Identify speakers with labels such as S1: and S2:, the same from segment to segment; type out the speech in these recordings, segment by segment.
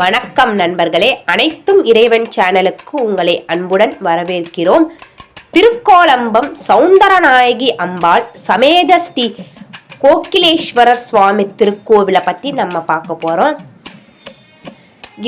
S1: வணக்கம் நண்பர்களே. அனைத்தும் இறைவன் சேனலுக்கு உங்களை அன்புடன் வரவேற்கிறோம். திருக்கோலம்பம் சௌந்தரநாயகி அம்பாள் சமேத ஸ்ரீ கோகிலேஸ்வரர் சுவாமி திருக்கோவிலை பற்றி நம்ம பார்க்க போகிறோம்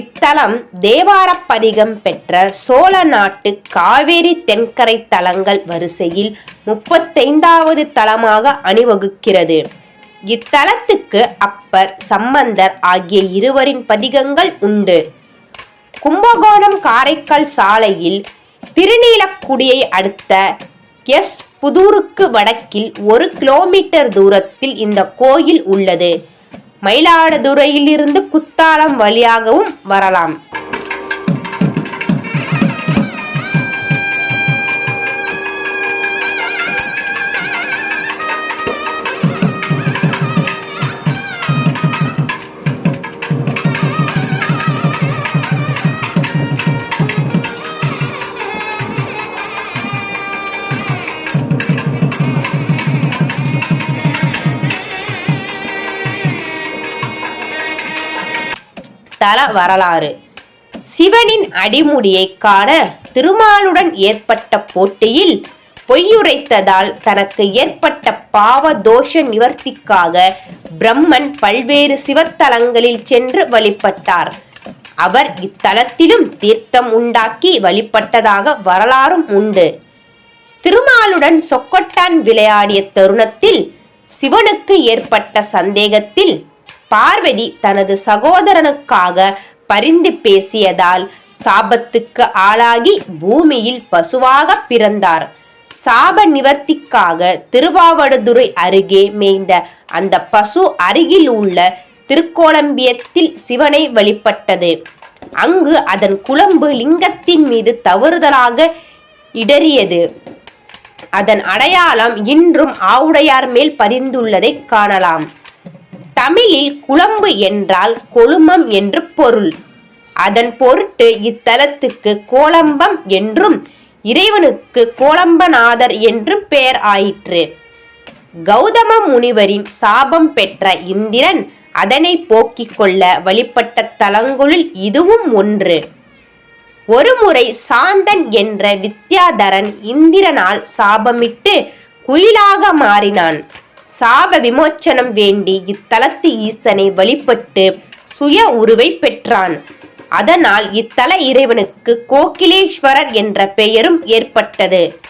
S1: இத்தலம் தேவாரப்பதிகம் பெற்ற சோழ நாட்டு காவேரி தென்கரை தலங்கள் வரிசையில் முப்பத்தைந்தாவது தலமாக அணிவகுக்கிறது. இத்தலத்துக்கு அப்பர் சம்பந்தர் ஆகிய இருவரின் பதிகங்கள் உண்டு. கும்பகோணம் காரைக்கால் சாலையில் திருநீலக்குடியை அடுத்த எஸ் புதூருக்கு வடக்கில் ஒரு கிலோமீட்டர் தூரத்தில் இந்த கோயில் உள்ளது. மயிலாடுதுறையிலிருந்து குத்தாலம் வழியாகவும் வரலாம். தல வரலாறு. சிவனின் அடிமுடியை காண திருமாலுடன் ஏற்பட்ட போட்டியில் பொய்யுரைத்ததால் தனக்கு ஏற்பட்ட பாவ தோஷ நிவர்த்திக்காக பிரம்மன் பல்வேறு சிவத்தலங்களில் சென்று வழிபட்டார். அவர் இத்தலத்திலும் தீர்த்தம் உண்டாக்கி வழிபட்டதாக வரலாறும் உண்டு. திருமாலுடன் சொக்கொட்டான் விளையாடிய தருணத்தில் சிவனுக்கு ஏற்பட்ட சந்தேகத்தில் பார்வதி தனது சகோதரனுக்காக பரிந்து பேசியதால் சாபத்துக்கு ஆளாகி பூமியில் பசுவாக பிறந்தார். சாப நிவர்த்திக்காக திருவாவடுதுறை அருகே மேய்ந்த அந்த பசு அருகில் உள்ள திருக்கோலம்பியத்தில் சிவனை வழிபட்டது. அங்கு அதன் குழம்பு லிங்கத்தின் மீது தவறுதலாக இடறியது. அதன் அடையாளம் இன்றும் ஆவுடையார் மேல் பதிந்துள்ளதை காணலாம். தமிழில் குழம்பு என்றால் கொழுமம் என்று பொருள். அதன் பொருட்டு இத்தலத்துக்கு கோலம்பம் என்றும் இறைவனுக்கு கோலம்பநாதர் என்றும் பெயர் ஆயிற்று. கௌதம முனிவரின் சாபம் பெற்ற இந்திரன் அதனை போக்கிக் கொள்ள வழிபட்ட தலங்களுள் இதுவும் ஒன்று. ஒருமுறை சாந்தன் என்ற வித்யாதரன் இந்திரனால் சாபமிட்டு குயிலாக மாறினான். சாப விமோச்சனம் வேண்டி இத்தலத்து ஈசனை வழிபட்டு சுய உருவை பெற்றான். அதனால் இத்தல இறைவனுக்கு கோகிலேஸ்வரர் என்ற பெயரும் ஏற்பட்டது.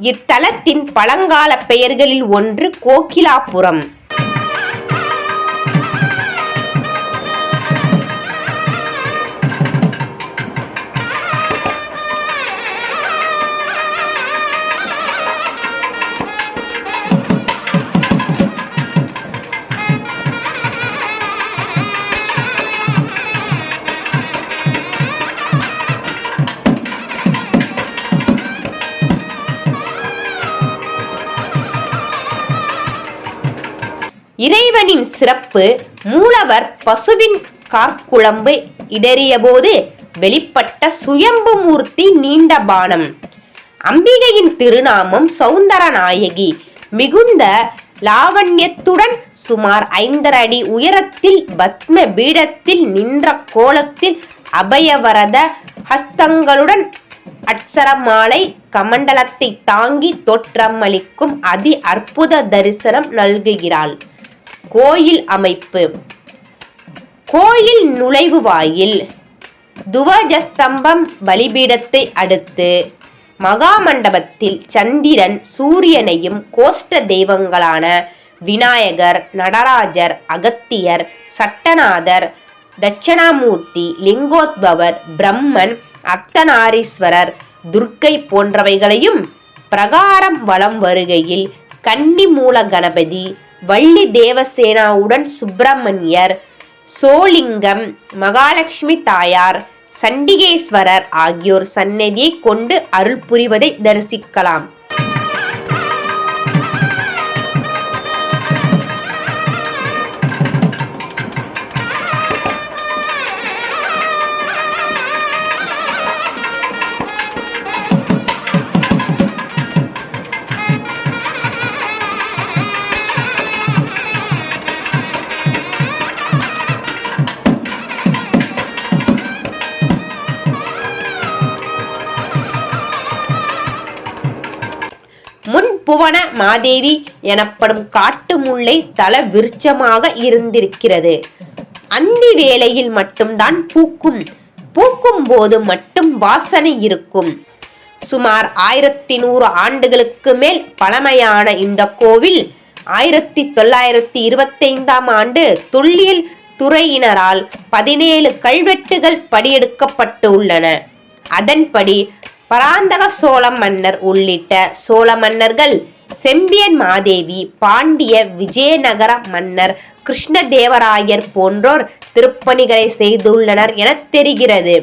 S1: இத்தலத்தின் பழங்கால பெயர்களில் ஒன்று கோகிலாபுரம். இறைவனின் சிறப்பு மூலவர் பசுவின் கார்குழம்பு இடறியபோது வெளிப்பட்ட சுயம்பு மூர்த்தி நீண்ட பானம். அம்பிகையின் திருநாமம் சௌந்தரநாயகி மிகுந்த லாவண்யத்துடன் சுமார் ஐந்தரை அடி உயரத்தில் பத்ம பீடத்தில் நின்ற கோலத்தில் அபயவரத ஹஸ்தங்களுடன் அட்சரமாலை கமண்டலத்தை தாங்கி தோற்றமளிக்கும் அதி அற்புத தரிசனம் நல்குகிறாள். கோயில் அமைப்பு. கோயில் நுழைவு வாயில். துவஜஸ்தம்பம் பலிபீடத்தை அடுத்து மகாமண்டபத்தில் சந்திரன் சூரியனையும் கோஷ்ட தெய்வங்களான விநாயகர் நடராஜர் அகத்தியர் சட்டநாதர் தட்சணாமூர்த்தி லிங்கோத்பவர் பிரம்மன் அர்த்தநாரீஸ்வரர் துர்க்கை போன்றவைகளையும் பிரகாரம் வலம் வருகையில் கன்னிமூல கணபதி வள்ளி தேவசேனாவுடன் சுப்பிரமணியர் சோலிங்கம் மகாலட்சுமி தாயார் சண்டிகேஸ்வரர் ஆகியோர் சன்னதியை கொண்டு அருள் புரிவதை தரிசிக்கலாம். புவன மாதேவி எனப்படும் காட்டு முல்லை தல விருட்சமாக இருந்திருக்கிறது. அந்தி வேளையில் மட்டும்தான் பூக்கும். பூக்கும் போது மட்டும் வாசனை இருக்கும். சுமார் ஆயிரத்தி நூறு ஆண்டுகளுக்கு மேல் பழமையான இந்த கோவில் ஆயிரத்தி தொள்ளாயிரத்தி இருபத்தைந்தாம் ஆண்டு தொல்லியல் துறையினரால் பதினேழு கல்வெட்டுகள் படியெடுக்கப்பட்டு உள்ளன. அதன்படி பராந்தக சோழ மன்னர் உள்ளிட்ட சோழ மன்னர்கள் செம்பியன் மாதேவி பாண்டிய விஜயநகர மன்னர் கிருஷ்ணதேவராயர் போன்றோர் திருப்பணிகளை செய்துள்ளனர் என தெரிகிறது.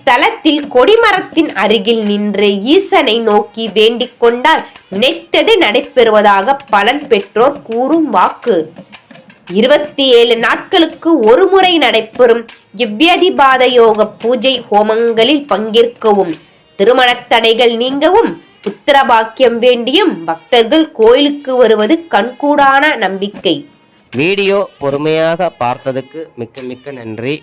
S1: இத்தலத்தில் கொடிமரத்தின் அருகில் நின்று ஈசனை நோக்கி வேண்டிக் கொண்டால் நினைத்தது நடைபெறுவதாக பலன் பெற்றோர் கூறும் வாக்கு. இருபத்தி ஏழு நாட்களுக்கு ஒரு முறை நடைபெறும் இவ்வியதிபாத யோக பூஜை ஹோமங்களில் பங்கேற்கவும் திருமணத் தடைகள் நீங்கவும் புத்திரபாக்கியம் வேண்டியும் பக்தர்கள் கோயிலுக்கு வருவது கண்கூடான நம்பிக்கை.
S2: வீடியோ பொறுமையாக பார்த்ததுக்கு மிக்க மிக்க நன்றி.